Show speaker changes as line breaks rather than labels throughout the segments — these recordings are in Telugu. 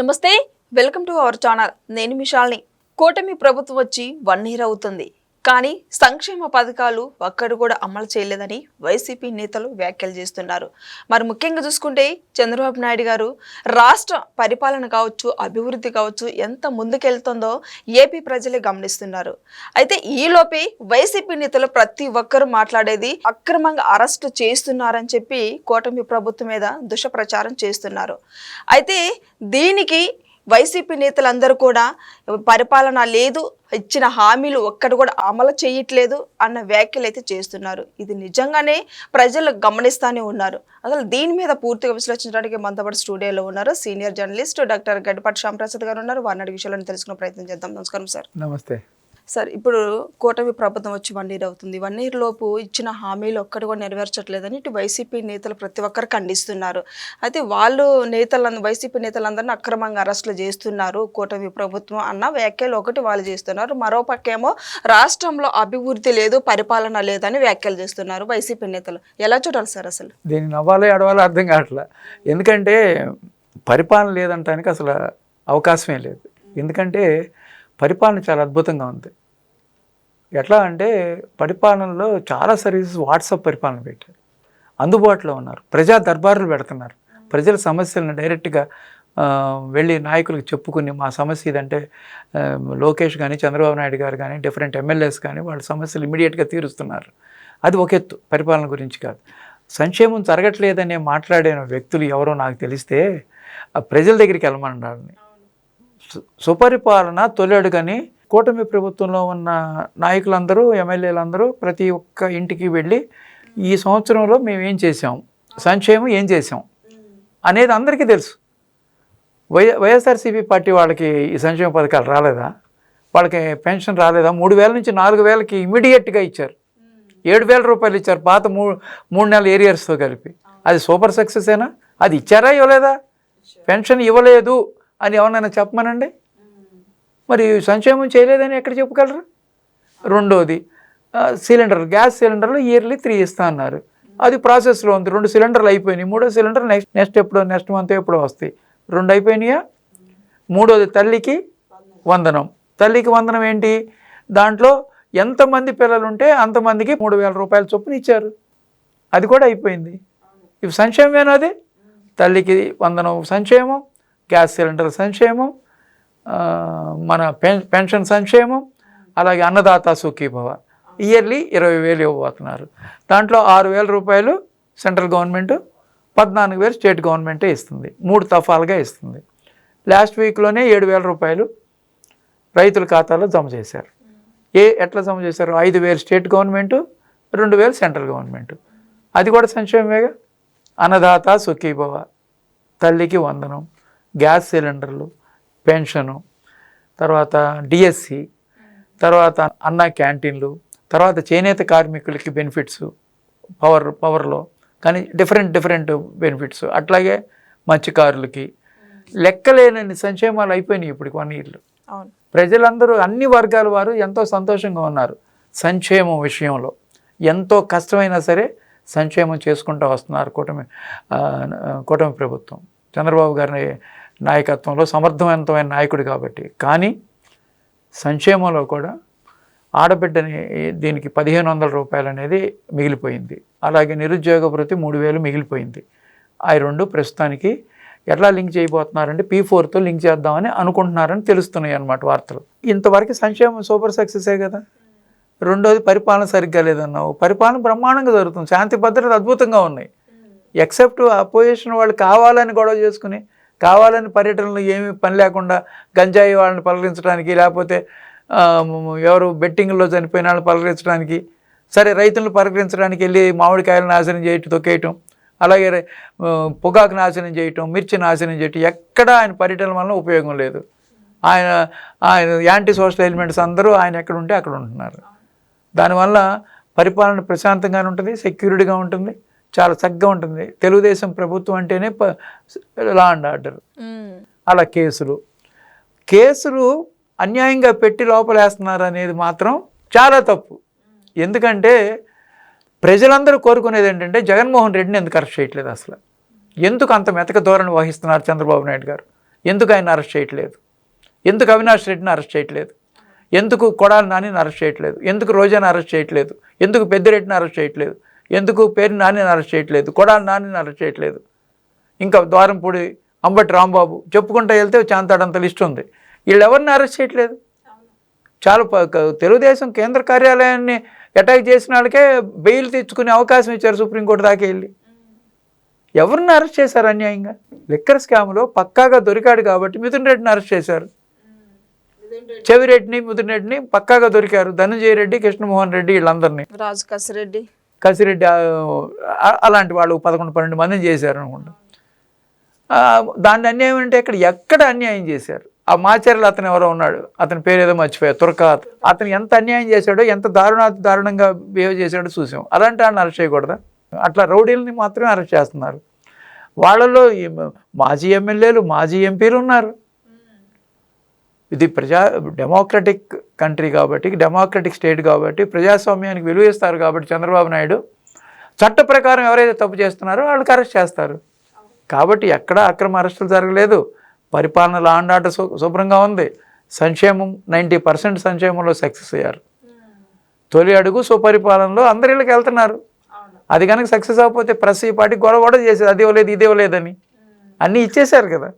నమస్తే వెల్కమ్ టు అవర్ ఛానల్. నేను మిషాల్ని కూటమి ప్రభుత్వం వచ్చి వన్ ఇయర్ అవుతుంది. కానీ సంక్షేమ పథకాలు ఒక్కడు కూడా అమలు చేయలేదని వైసీపీ నేతలు వ్యాఖ్యలు చేస్తున్నారు. మరి ముఖ్యంగా చూసుకుంటే చంద్రబాబు నాయుడు గారు రాష్ట్ర పరిపాలన కావచ్చు అభివృద్ధి కావచ్చు ఎంత ముందుకెళ్తుందో ఏపీ ప్రజలే గమనిస్తున్నారు. అయితే ఈలోపే వైసీపీ నేతలు ప్రతి ఒక్కరూ మాట్లాడేది అక్రమంగా అరెస్టు చేస్తున్నారని చెప్పి కూటమి ప్రభుత్వం మీద దుష్ప్రచారం చేస్తున్నారు. అయితే దీనికి వైసీపీ నేతలందరూ కూడా పరిపాలన లేదు ఇచ్చిన హామీలు ఒక్కటి కూడా అమలు చేయట్లేదు అన్న వ్యాఖ్యలు అయితే చేస్తున్నారు. ఇది నిజంగానే ప్రజలు గమనిస్తానే ఉన్నారు. అసలు దీని మీద పూర్తిగా విశ్లేషించడానికి మనతో పాటు స్టూడియోలో ఉన్నారు senior journalist doctor Gaddapati Shyamprasad గారు ఉన్నారు. వారిని విషయాలను తెలుసుకునే ప్రయత్నం చేద్దాం. నమస్కారం సార్.
నమస్తే.
సార్ ఇప్పుడు కూటమి ప్రభుత్వం వచ్చి వన్ ఇయర్ అవుతుంది. వన్ ఇయర్ లోపు ఇచ్చిన హామీలు ఒక్కటి కూడా నెరవేర్చట్లేదని ఇటు వైసీపీ నేతలు ప్రతి ఒక్కరు ఖండిస్తున్నారు. అయితే వాళ్ళు నేతలందరూ వైసీపీ నేతలందరినీ అక్రమంగా అరెస్టులు చేస్తున్నారు కూటమి ప్రభుత్వం అన్న వ్యాఖ్యలు ఒకటి వాళ్ళు చేస్తున్నారు. మరో పక్కేమో రాష్ట్రంలో అభివృద్ధి లేదు పరిపాలన లేదని వ్యాఖ్యలు చేస్తున్నారు వైసీపీ నేతలు. ఎలా చూడాలి సార్ అసలు?
దీన్ని నవ్వాలో ఎడవాలో అర్థం కావట్లే. ఎందుకంటే పరిపాలన లేదంటానికి అసలు అవకాశమే లేదు. ఎందుకంటే పరిపాలన చాలా అద్భుతంగా ఉంది. ఎట్లా అంటే పరిపాలనలో చాలా సర్వీసెస్ వాట్సాప్ పరిపాలన పెట్టారు. అందుబాటులో ఉన్నారు. ప్రజా దర్బారులు పెడుతున్నారు. ప్రజల సమస్యలను డైరెక్ట్గా వెళ్ళి నాయకులకు చెప్పుకుని మా సమస్య ఇదంటే లోకేష్ కానీ చంద్రబాబు నాయుడు గారు కానీ డిఫరెంట్ ఎమ్మెల్యేస్ కానీ వాళ్ళ సమస్యలు ఇమీడియట్గా తీరుస్తున్నారు. అది ఒక ఎత్తు పరిపాలన గురించి కాదు. సంక్షేమం జరగట్లేదనే మాట్లాడిన వ్యక్తులు ఎవరో నాకు తెలిస్తే ఆ ప్రజల దగ్గరికి వెళ్ళమన్నారని సుపరిపాలన తొలడుగని కూటమి ప్రభుత్వంలో ఉన్న నాయకులందరూ ఎమ్మెల్యేలందరూ ప్రతి ఒక్క ఇంటికి వెళ్ళి ఈ సంవత్సరంలో మేము ఏం చేసాం సంక్షేమం ఏం చేసాం అనేది అందరికీ తెలుసు. వై వైఎస్ఆర్సీపీ పార్టీ వాళ్ళకి ఈ సంక్షేమ పథకాలు రాలేదా? వాళ్ళకి పెన్షన్ రాలేదా? మూడు వేల నుంచి నాలుగు వేలకి ఇమీడియట్గా ఇచ్చారు. ఏడు వేల రూపాయలు ఇచ్చారు. పాత మూడు మూడు నెలల ఏరియర్స్తో కలిపి. అది సూపర్ సక్సెస్ ఏనా అది ఇచ్చారా ఇవ్వలేదా? పెన్షన్ ఇవ్వలేదు. అని ఎవరినైనా చెప్పమనండి? మరి సంక్షేమం చేయలేదని ఎక్కడ చెప్పగలరు? రెండోది సిలిండర్ గ్యాస్ సిలిండర్లు ఇయర్లీ త్రీ ఇస్తా అన్నారు. అది ప్రాసెస్లో ఉంది. రెండు సిలిండర్లు అయిపోయినాయి. మూడో సిలిండర్ నెక్స్ట్ నెక్స్ట్ ఎప్పుడో నెక్స్ట్ మంత్ ఎప్పుడో వస్తాయి. రెండు అయిపోయినాయా? మూడోది తల్లికి వందనం. తల్లికి వందనం ఏంటి? దాంట్లో ఎంతమంది పిల్లలు ఉంటే అంతమందికి మూడు వేల రూపాయల చొప్పున ఇచ్చారు. అది కూడా అయిపోయింది. ఇవి సంక్షేమమేనా అది? తల్లికి వందనం సంక్షేమం గ్యాస్ సిలిండర్ సంక్షేమం మన పెన్ పెన్షన్ సంక్షేమం అలాగే అన్నదాత సుఖీభవ. ఇయర్లీ ఇరవై వేలు ఇవ్వబోతున్నారు. దాంట్లో ఆరు వేల రూపాయలు సెంట్రల్ గవర్నమెంట్ పద్నాలుగు వేలు స్టేట్ గవర్నమెంటే ఇస్తుంది. మూడు తఫాలుగా ఇస్తుంది. లాస్ట్ వీక్లోనే ఏడు వేల రూపాయలు రైతుల ఖాతాలో జమ చేశారు. ఏ ఎట్లా జమ చేశారు? ఐదు వేలు స్టేట్ గవర్నమెంటు రెండు వేలు సెంట్రల్ గవర్నమెంట్. అది కూడా సంక్షేమమేగా? అన్నదాత సుఖీభవ. తల్లికి వందనం. గ్యాస్ సిలిండర్లు పెన్షను తర్వాత డిఎస్సి తర్వాత అన్న క్యాంటీన్లు తర్వాత చేనేత కార్మికులకి బెనిఫిట్స్ పవర్ పవర్లో కానీ డిఫరెంట్ డిఫరెంట్ బెనిఫిట్స్. అట్లాగే మత్స్యకారులకి లెక్కలేనన్ని సంక్షేమాలు అయిపోయినాయి ఇప్పుడు వన్ ఇయర్లో ప్రజలందరూ అన్ని వర్గాల వారు ఎంతో సంతోషంగా ఉన్నారు సంక్షేమం విషయంలో. ఎంతో కష్టమైనా సరే సంక్షేమం చేసుకుంటూ వస్తున్నారు కూటమి కూటమి ప్రభుత్వం. చంద్రబాబు గారి నాయకత్వంలో సమర్థవంతమైన నాయకుడు కాబట్టి. కానీ సంక్షేమంలో కూడా ఆడబిడ్డని దీనికి పదిహేను వందల రూపాయలు అనేది మిగిలిపోయింది. అలాగే నిరుద్యోగ వృత్తి మూడు వేలు మిగిలిపోయింది. ఆ రెండు ప్రస్తుతానికి ఎట్లా లింక్ చేయబోతున్నారంటే పీ ఫోర్తో లింక్ చేద్దామని అనుకుంటున్నారని తెలుస్తున్నాయి అన్నమాట వార్తలు. ఇంతవరకు సంక్షేమం సూపర్ సక్సెసే కదా. రెండోది పరిపాలన సరిగ్గా లేదన్నావు పరిపాలన బ్రహ్మాండంగా జరుగుతుంది. శాంతి భద్రత అద్భుతంగా ఉన్నాయి. ఎక్సెప్ట్ అపోజిషన్ వాళ్ళు కావాలని గొడవ చేసుకుని కావాలని పర్యటనలు ఏమీ పని లేకుండా గంజాయి వాళ్ళని పలకరించడానికి లేకపోతే ఎవరు బెట్టింగ్లో చనిపోయిన వాళ్ళని పలకరించడానికి సరే రైతులను పలకరించడానికి వెళ్ళి మామిడికాయలు నాశనం చేయటం తొక్కేయటం అలాగే పొగాకు నాశనం చేయటం మిర్చి నాశనం చేయటం ఎక్కడ ఆయన పర్యటన వల్ల ఉపయోగం లేదు. ఆయన ఆయన యాంటీ సోషల్ ఎలిమెంట్స్ అందరూ ఆయన ఎక్కడ ఉంటే అక్కడ ఉంటున్నారు. దానివల్ల పరిపాలన ప్రశాంతంగానే ఉంటుంది సెక్యూరిటీగా ఉంటుంది. చాలా చక్కగా ఉంటుంది. తెలుగుదేశం ప్రభుత్వం అంటేనే లా అండ్ ఆర్డర్. అలా కేసులు. కేసులు అన్యాయంగా పెట్టి లోపలేస్తున్నారు అనేది మాత్రం చాలా తప్పు. ఎందుకంటే ప్రజలందరూ కోరుకునేది ఏంటంటే జగన్మోహన్ రెడ్డిని ఎందుకు అరెస్ట్ చేయట్లేదు అసలు? ఎందుకు అంత మెతక ధోరణి వహిస్తున్నారు చంద్రబాబు నాయుడు గారు? ఎందుకు ఆయన అరెస్ట్ చేయట్లేదు? ఎందుకు అవినాష్ రెడ్డిని అరెస్ట్ చేయట్లేదు? ఎందుకు కొడాలి నానిని అరెస్ట్ చేయట్లేదు? ఎందుకు రోజాని అరెస్ట్ చేయట్లేదు? ఎందుకు పెద్దిరెడ్డిని అరెస్ట్ చేయట్లేదు? ఎందుకు పేరు నానిని అరెస్ట్ చేయట్లేదు కొడాలి నానిని అరెస్ట్ చేయట్లేదు. ఇంకా ద్వారంపూడి అంబటి రాంబాబు చెప్పుకుంటా వెళ్తే చాంతాడంత లిస్ట్ ఉంది. వీళ్ళు ఎవరిని అరెస్ట్ చేయట్లేదు? చాలా తెలుగుదేశం కేంద్ర కార్యాలయాన్ని అటాక్ చేసిన వాళ్ళకే బెయిల్ తెచ్చుకునే అవకాశం ఇచ్చారు సుప్రీంకోర్టు దాకా వెళ్ళి. ఎవరిని అరెస్ట్ చేశారు అన్యాయంగా? లిక్కర్ స్కామ్లో పక్కాగా దొరికాడు కాబట్టి మిథున్ రెడ్డిని అరెస్ట్ చేశారు. చెవిరెడ్డిని మిథున్ రెడ్డిని పక్కాగా దొరికారు. ధనంజయ రెడ్డి కృష్ణమోహన్ రెడ్డి వీళ్ళందరినీ.
రాజు కసిరెడ్డి.
కసిరెడ్డి అలాంటి వాళ్ళు పదకొండు పన్నెండు మందిని చేశారు అనుకుంటా. దాన్ని అన్యాయం అంటే ఇక్కడ ఎక్కడ అన్యాయం చేశారు? ఆ మాచర్యలు అతను ఎవరో ఉన్నాడు అతని పేరు ఏదో మర్చిపోయా తుర్కాత్. అతను ఎంత అన్యాయం చేశాడో ఎంత దారుణాతి దారుణంగా బిహేవ్ చేశాడో చూసాం. అలాంటి వాళ్ళని అరెస్ట్ చేయకూడదా? అట్లా రౌడీలని మాత్రమే అరెస్ట్ చేస్తున్నారు. వాళ్ళలో మాజీ ఎమ్మెల్యేలు మాజీ ఎంపీలు ఉన్నారు. ఇది ప్రజా డెమోక్రటిక్ కంట్రీ కాబట్టి డెమోక్రటిక్ స్టేట్ కాబట్టి ప్రజాస్వామ్యానికి విలువ ఇస్తారు కాబట్టి చంద్రబాబు నాయుడు చట్ట ప్రకారం ఎవరైతే తప్పు చేస్తున్నారో వాళ్ళకి అరెస్ట్ చేస్తారు. కాబట్టి ఎక్కడ అక్రమ అరెస్టులు జరగలేదు. పరిపాలన లా అండ్ ఆర్డర్ శుభ్రంగా ఉంది. సంక్షేమం నైంటీ పర్సెంట్ సంక్షేమంలో సక్సెస్ అయ్యారు. తొలి అడుగు సుపరిపాలనలో అందరి ఇళ్ళకి వెళ్తున్నారు. అది కనుక సక్సెస్ అవ్వకపోతే ప్రెస్ ఈ పార్టీ గొడవ కూడా చేసేది అది ఇవ్వలేదు ఇది ఇవ్వలేదని. అన్నీ ఇచ్చేశారు కదా.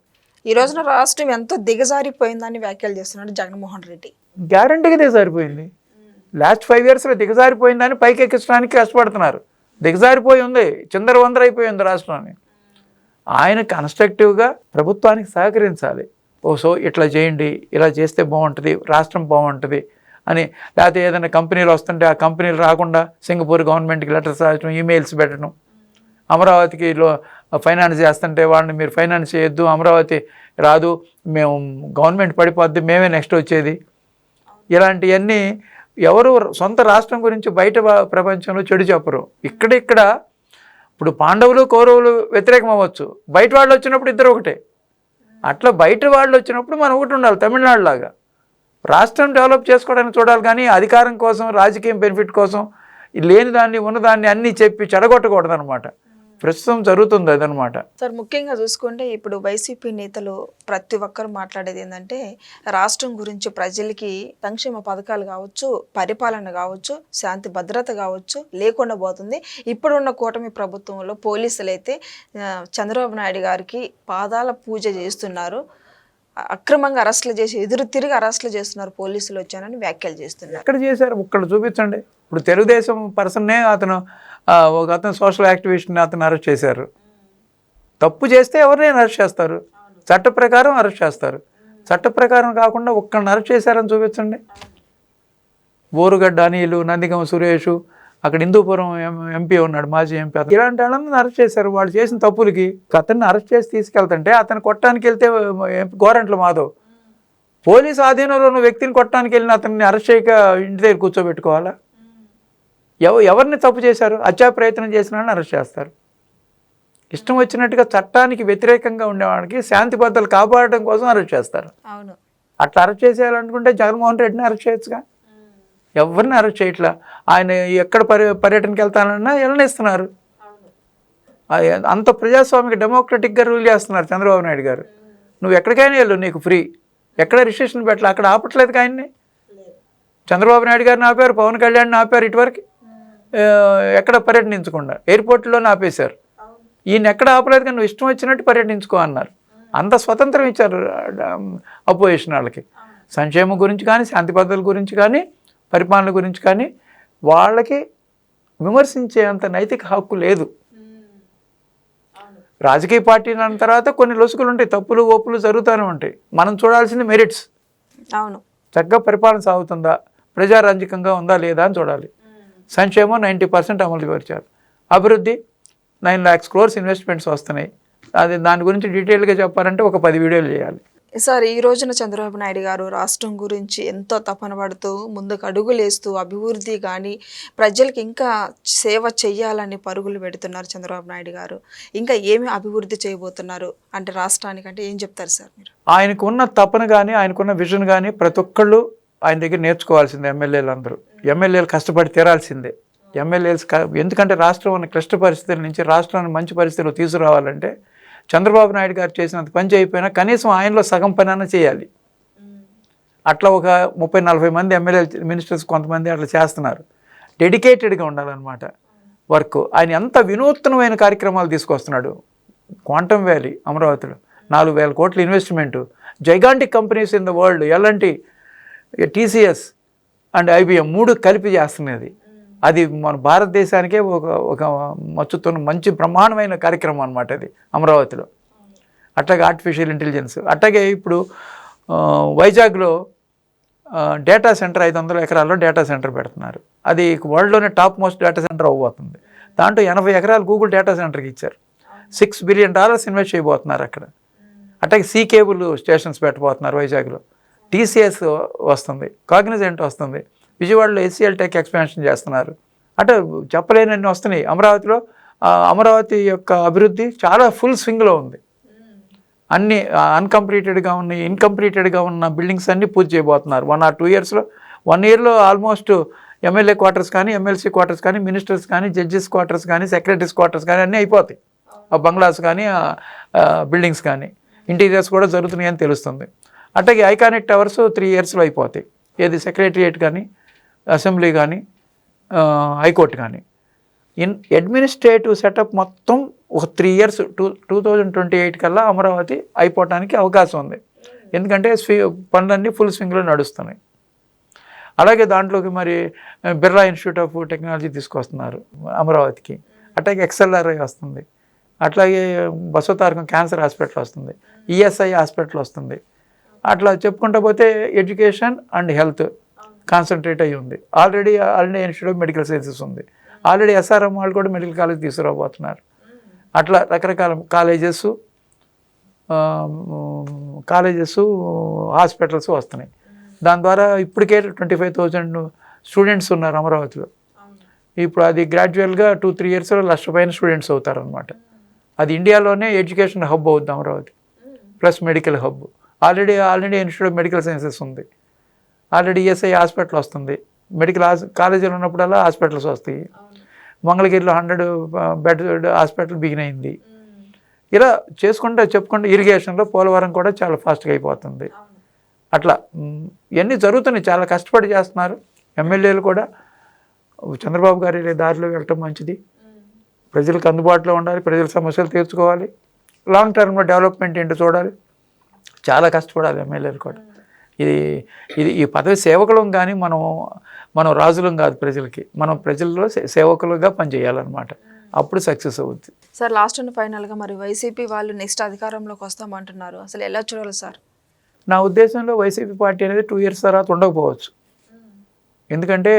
ఈ రోజున రాష్ట్రం ఎంతో దిగజారిపోయిందని వ్యాఖ్యలు చేస్తున్నాడు జగన్మోహన్ రెడ్డి.
గ్యారంటీగా దిగజారిపోయింది. లాస్ట్ ఫైవ్ ఇయర్స్లో దిగజారిపోయిందని పైకి ఎక్కించడానికి కష్టపడుతున్నారు. దిగజారిపోయి ఉంది చిందర వందర అయిపోయి ఉంది రాష్ట్రాన్ని. ఆయన కన్స్ట్రక్టివ్గా ప్రభుత్వానికి సహకరించాలి. ఓ సో ఇట్లా చేయండి ఇలా చేస్తే బాగుంటుంది రాష్ట్రం బాగుంటుంది అని. లేకపోతే ఏదైనా కంపెనీలు వస్తుంటే ఆ కంపెనీలు రాకుండా సింగపూర్ గవర్నమెంట్కి లెటర్స్ రాయడం ఈమెయిల్స్ పెట్టడం అమరావతికి లో ఫైనాన్స్ చేస్తుంటే వాళ్ళని మీరు ఫైనాన్స్ చేయొద్దు అమరావతి రాదు మేము గవర్నమెంట్ పడిపోద్ది మేమే నెక్స్ట్ వచ్చేది. ఇలాంటివన్నీ ఎవరు సొంత రాష్ట్రం గురించి బయట ప్రపంచంలో చెడు చెప్పరు. ఇక్కడిక్కడ ఇప్పుడు పాండవులు కౌరవులు వ్యతిరేకం అవ్వచ్చు. బయట వాళ్ళు వచ్చినప్పుడు ఇద్దరు ఒకటే. అట్లా బయట వాళ్ళు వచ్చినప్పుడు మనం ఒకటి ఉండాలి తమిళనాడులాగా రాష్ట్రం డెవలప్ చేసుకోవడానికి చూడాలి కానీ అధికారం కోసం రాజకీయం బెనిఫిట్ కోసం లేని దాన్ని ఉన్నదాన్ని అన్నీ చెప్పి చెడగొట్టకూడదు అనమాట ప్రస్తుతం జరుగుతుంది అదనమాట.
సార్ ముఖ్యంగా చూసుకుంటే ఇప్పుడు వైసీపీ నేతలు ప్రతి ఒక్కరు మాట్లాడేది ఏంటంటే రాష్ట్రం గురించి ప్రజలకి సంక్షేమ పథకాలు కావచ్చు పరిపాలన కావచ్చు శాంతి భద్రత కావచ్చు లేకుండా పోతుంది. ఇప్పుడున్న కూటమి ప్రభుత్వంలో పోలీసులు అయితే చంద్రబాబు నాయుడు గారికి పాదాల పూజ చేస్తున్నారు. అక్రమంగా అరెస్టులు చేసి ఎదురు తిరిగి అరెస్టులు చేస్తున్నారు పోలీసులు వచ్చానని వ్యాఖ్యలు చేస్తున్నారు.
ఎక్కడ చేశారు? ఒక్కడ చూపించండి. ఇప్పుడు తెలుగుదేశం పర్సన్నే అతను ఒక అతను సోషల్ యాక్టివిస్ట్ని అతను అరెస్ట్ చేశారు. తప్పు చేస్తే ఎవరినైనా అరెస్ట్ చేస్తారు? చట్ట ప్రకారం అరెస్ట్ చేస్తారు. చట్ట ప్రకారం కాకుండా ఒక్కడిని అరెస్ట్ చేశారని చూపించండి. బోరుగడ్డ అనిలు నందిగం సురేష్ అక్కడ హిందూపురం ఎం- ఎంపీ ఉన్నాడు మాజీ ఎంపీ ఇలాంటి వాళ్ళని అరెస్ట్ చేశారు. వాళ్ళు చేసిన తప్పులకి అతన్ని అరెస్ట్ చేసి తీసుకెళ్తుంటే అతను కొట్టడానికి వెళ్తే గోరంట్ల మాధవ్ పోలీసు ఆధీనంలో ఉన్న వ్యక్తిని కొట్టడానికి వెళ్ళిన అతన్ని అరెస్ట్ చేయక ఇంటి దగ్గర కూర్చోబెట్టుకోవాలా? ఎవ ఎవరిని తప్పు చేశారు? హత్యా ప్రయత్నం చేసిన అరెస్ట్ చేస్తారు. ఇష్టం వచ్చినట్టుగా చట్టానికి వ్యతిరేకంగా ఉండేవాడికి శాంతి భద్రతలు కాపాడడం కోసం అరెస్ట్ చేస్తారు.
అవును.
అట్లా అరెస్ట్ చేసేయాలనుకుంటే జగన్మోహన్ రెడ్డిని అరెస్ట్ చేయొచ్చుగా. ఎవరిని అరెస్ట్ చేయట్లా? ఆయన ఎక్కడ పర్య పర్యటనకి వెళ్తానన్నా వెళ్ళనిస్తున్నారు. అంత ప్రజాస్వామిక డెమోక్రటిక్గా రూల్ చేస్తున్నారు చంద్రబాబు నాయుడు గారు. నువ్వు ఎక్కడికైనా వెళ్ళు నీకు ఫ్రీ. ఎక్కడ రిజిస్ట్రేషన్ పెట్టలే? అక్కడ ఆపట్లేదు ఆయన్ని? చంద్రబాబు నాయుడు గారిని ఆపారు పవన్ కళ్యాణ్ని ఆపారు ఇటువరకు. ఎక్కడ పర్యటించకుండా. ఎయిర్పోర్ట్లోనే ఆపేశారు. ఈయన ఎక్కడ ఆపలేదు కానీ నువ్వు ఇష్టం వచ్చినట్టు పర్యటించుకో అన్నారు. అంత స్వతంత్రం ఇచ్చారు అపోజిషన్ వాళ్ళకి. సంక్షేమం గురించి కానీ శాంతి భద్రతల గురించి కానీ పరిపాలన గురించి కానీ వాళ్ళకి విమర్శించే అంత నైతిక హక్కు లేదు. రాజకీయ పార్టీ అన్న తర్వాత కొన్ని లొసుగులు ఉంటాయి. తప్పులు ఓపులు జరుగుతూనే ఉంటాయి. మనం చూడాల్సింది మెరిట్స్
అవును.
చక్కగా పరిపాలన సాగుతుందా? ప్రజారంజకంగా ఉందా లేదా అని చూడాలి. సంక్షేమం నైంటీ పర్సెంట్ అమలు పరిచారు అభివృద్ధి నైన్ ల్యాక్స్ క్రోర్స్ ఇన్వెస్ట్మెంట్స్ వస్తున్నాయి. అది దాని గురించి డీటెయిల్గా చెప్పాలంటే ఒక పది వీడియోలు చేయాలి.
సార్ ఈ రోజున చంద్రబాబు నాయుడు గారు రాష్ట్రం గురించి ఎంతో తపన పడుతూ ముందుకు అడుగులేస్తూ అభివృద్ధి కానీ ప్రజలకు ఇంకా సేవ చెయ్యాలని పరుగులు పెడుతున్నారు చంద్రబాబు నాయుడు గారు. ఇంకా ఏమి అభివృద్ధి చేయబోతున్నారు? అంటే రాష్ట్రానికి అంటే ఏం చెప్తారు సార్ మీరు?
ఆయనకున్న తపన కానీ ఆయనకున్న విజన్ కానీ ప్రతి ఒక్కళ్ళు ఆయన దగ్గర నేర్చుకోవాల్సిందే ఎమ్మెల్యేలు అందరూ. ఎమ్మెల్యేలు కష్టపడి తీరాల్సిందే. ఎమ్మెల్యేలు ఎందుకంటే రాష్ట్రం ఉన్న క్లిష్ట పరిస్థితుల నుంచి రాష్ట్రాన్ని మంచి పరిస్థితులు తీసుకురావాలంటే చంద్రబాబు నాయుడు గారు చేసినంత పని చేయకపోయినా కనీసం ఆయనలో సగం పని అన్న చేయాలి. అట్లా ఒక ముప్పై నలభై మంది ఎమ్మెల్యే మినిస్టర్స్ కొంతమంది అట్లా చేస్తున్నారు. డెడికేటెడ్గా ఉండాలన్నమాట వర్క్. ఆయన ఎంత వినూత్నమైన కార్యక్రమాలు తీసుకొస్తున్నాడు. క్వాంటమ్ వ్యాలీ అమరావతిలో. నాలుగు వేల కోట్ల investment. Gigantic companies in the world. ఎలాంటి టీసీఎస్ అండ్ ఐబిఎం మూడు కలిపి చేస్తున్నది. అది మన భారతదేశానికే ఒక ఒక మచ్చుతున్న మంచి బ్రహ్మాండమైన కార్యక్రమం అనమాట అది అమరావతిలో. అట్లాగే ఆర్టిఫిషియల్ ఇంటెలిజెన్స్ అట్లాగే ఇప్పుడు వైజాగ్లో డేటా సెంటర్ ఐదు వందల ఎకరాల్లో డేటా సెంటర్ పెడుతున్నారు. అది వరల్డ్లోనే టాప్ మోస్ట్ డేటా సెంటర్ అవ్వబోతుంది. దాంట్లో ఎనభై ఎకరాలు గూగుల్ డేటా సెంటర్కి ఇచ్చారు. సిక్స్ బిలియన్ డాలర్స్ ఇన్వెస్ట్ చేయబోతున్నారు అక్కడ. అట్లాగే సీ కేబుల్ స్టేషన్స్ పెట్టబోతున్నారు వైజాగ్లో. టీసీఎస్ వస్తుంది కాగ్నిజెంట్ వస్తుంది. విజయవాడలో ఎస్సీఎల్ టెక్ ఎక్స్పాన్షన్ చేస్తున్నారు. అంటే చెప్పలేనన్ని వస్తున్నాయి. అమరావతిలో అమరావతి యొక్క అభివృద్ధి చాలా ఫుల్ స్వింగ్లో ఉంది. అన్ని అన్కంప్లీటెడ్గా ఉన్న ఇన్కంప్లీటెడ్గా ఉన్న బిల్డింగ్స్ అన్నీ పూర్తి చేయబోతున్నారు. వన్ ఆర్ టూ ఇయర్స్లో వన్ ఇయర్లో ఆల్మోస్ట్ ఎమ్మెల్యే క్వార్టర్స్ కానీ ఎమ్మెల్సీ క్వార్టర్స్ కానీ మినిస్టర్స్ కానీ జడ్జెస్ క్వార్టర్స్ కానీ సెక్రటరీస్ క్వార్టర్స్ కానీ అన్నీ అయిపోతాయి. ఆ బంగ్లాస్ కానీ బిల్డింగ్స్ కానీ ఇంటీరియర్స్ కూడా జరుగుతున్నాయని తెలుస్తుంది. అట్లాగే ఐకానిక్ టవర్స్ త్రీ ఇయర్స్లో అయిపోతాయి. ఏది సెక్రటరియేట్ కానీ అసెంబ్లీ కానీ హైకోర్టు కానీ ఇన్ అడ్మినిస్ట్రేటివ్ సెటప్ మొత్తం ఒక three years two two thousand twenty eight కల్లా అమరావతి అయిపోవటానికి అవకాశం ఉంది. ఎందుకంటే స్వీ పనులన్నీ ఫుల్ స్వింగ్లో నడుస్తున్నాయి. అలాగే దాంట్లోకి మరి బిర్లా ఇన్స్టిట్యూట్ ఆఫ్ టెక్నాలజీ తీసుకొస్తున్నారు అమరావతికి. అట్లాగే ఎక్స్ఎల్ఆర్ఐ వస్తుంది. అట్లాగే బసవతారకం క్యాన్సర్ హాస్పిటల్ వస్తుంది. ఈఎస్ఐ హాస్పిటల్ వస్తుంది. అట్లా చెప్పుకుంటూ పోతే ఎడ్యుకేషన్ అండ్ హెల్త్ కాన్సన్ట్రేట్ అయ్యి ఉంది. Already already institute of medical sciences ఉంది. ఆల్రెడీ ఎస్ఆర్ఎం వాళ్ళు కూడా మెడికల్ కాలేజ్ తీసుకురాబోతున్నారు. అట్లా రకరకాల కాలేజెస్ కాలేజెస్ హాస్పిటల్స్ వస్తున్నాయి. దాని ద్వారా ఇప్పటికే ట్వంటీ ఫైవ్ థౌజండ్ స్టూడెంట్స్ ఉన్నారు అమరావతిలో. ఇప్పుడు అది గ్రాడ్యువల్గా టూ త్రీ ఇయర్స్లో లక్ష పైన స్టూడెంట్స్ అవుతారు అనమాట అది ఇండియాలోనే ఎడ్యుకేషన్ హబ్ అవుద్ది Amaravati. Plus medical hub already already institute of medical sciences ఉంది. ఆల్రెడీ ఈఎస్ఐ హాస్పిటల్ వస్తుంది. మెడికల్ హాస్ కాలేజీలో ఉన్నప్పుడల్లా హాస్పిటల్స్ వస్తాయి. మంగళగిరిలో హండ్రెడ్ బెడ్ హాస్పిటల్ బిగిన్ అయింది. ఇలా చేసుకుంటే చెప్పుకుంటే ఇరిగేషన్లో పోలవరం కూడా చాలా ఫాస్ట్గా అయిపోతుంది. అట్లా ఇవన్నీ జరుగుతున్నాయి చాలా కష్టపడి చేస్తున్నారు. ఎమ్మెల్యేలు కూడా. చంద్రబాబు గారి దారిలో వెళ్ళటం మంచిది. ప్రజలకు అందుబాటులో ఉండాలి ప్రజల సమస్యలు తీర్చుకోవాలి. లాంగ్ టర్మ్లో డెవలప్మెంట్ ఏంటో చూడాలి. చాలా కష్టపడాలి ఎమ్మెల్యేలు కూడా. ఇది ఇది ఈ పదవి సేవకులం కానీ మనం మనం రాజులం కాదు ప్రజలకి. మనం ప్రజల్లో సేవకులుగా పనిచేయాలన్నమాట. అప్పుడు సక్సెస్ అవుద్ది.
సార్ లాస్ట్ అండ్ ఫైనల్గా మరి వైసీపీ వాళ్ళు నెక్స్ట్ అధికారంలోకి వస్తామంటున్నారు. అసలు ఎలా చూడాలి సార్?
నా ఉద్దేశంలో వైసీపీ పార్టీ అనేది టూ ఇయర్స్ తర్వాత ఉండకపోవచ్చు. ఎందుకంటే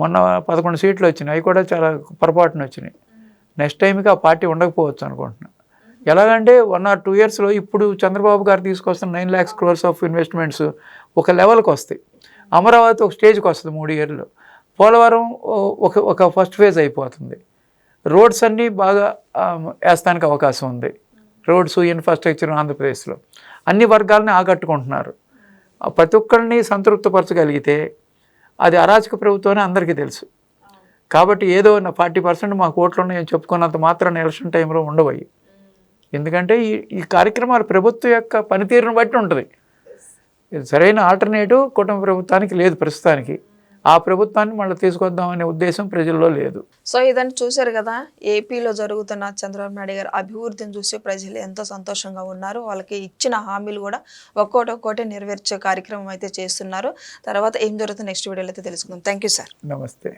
మొన్న పదకొండు సీట్లు వచ్చినాయి అవి కూడా చాలా పొరపాటున వచ్చినాయి. నెక్స్ట్ టైంకి ఆ పార్టీ ఉండకపోవచ్చు అనుకుంటున్నా. ఎలాగంటే వన్ ఆర్ టూ ఇయర్స్లో ఇప్పుడు చంద్రబాబు గారు తీసుకొస్తున్న nine lakhs crores of investments ఒక లెవెల్కి వస్తాయి. అమరావతి ఒక స్టేజ్కి వస్తుంది మూడు ఇయర్లో. పోలవరం ఒక ఒక ఫస్ట్ ఫేజ్ అయిపోతుంది. రోడ్స్ అన్నీ బాగా వేస్తానికి అవకాశం ఉంది. రోడ్స్ ఇన్ఫ్రాస్ట్రక్చర్ ఆంధ్రప్రదేశ్లో. అన్ని వర్గాలని ఆకట్టుకుంటున్నారు. ప్రతి ఒక్కరిని సంతృప్తిపరచగలిగితే అది అరాచక ప్రభుత్వం అని అందరికీ తెలుసు. కాబట్టి ఏదో ఫార్టీ పర్సెంట్ మాకు ఓట్లు ఉన్నాయని చెప్పుకున్నంత మాత్రం ఎలక్షన్ టైంలో ఉండవయి ఎందుకంటే ఈ ఈ కార్యక్రమాలు ప్రభుత్వం యొక్క పనితీరును బట్టి ఉంటుంది. ఇది సరైన ఆల్టర్నేటివ్ కుటుంబ ప్రభుత్వానికి లేదు ప్రస్తుతానికి. ఆ ప్రభుత్వాన్ని మళ్ళీ తీసుకొద్దామనే ఉద్దేశం ప్రజల్లో లేదు.
సో ఇదని చూశారు కదా? ఏపీలో జరుగుతున్న చంద్రబాబు నాయుడు గారి అభివృద్ధిని చూసి ప్రజలు ఎంతో సంతోషంగా ఉన్నారు. వాళ్ళకి ఇచ్చిన హామీలు కూడా ఒక్కోటి ఒక్కోటి నెరవేర్చే కార్యక్రమం అయితే చేస్తున్నారు. తర్వాత ఏం జరుగుతుంది నెక్స్ట్ వీడియోలో అయితే తెలుసుకుందాం. థ్యాంక్ యూ సార్
నమస్తే.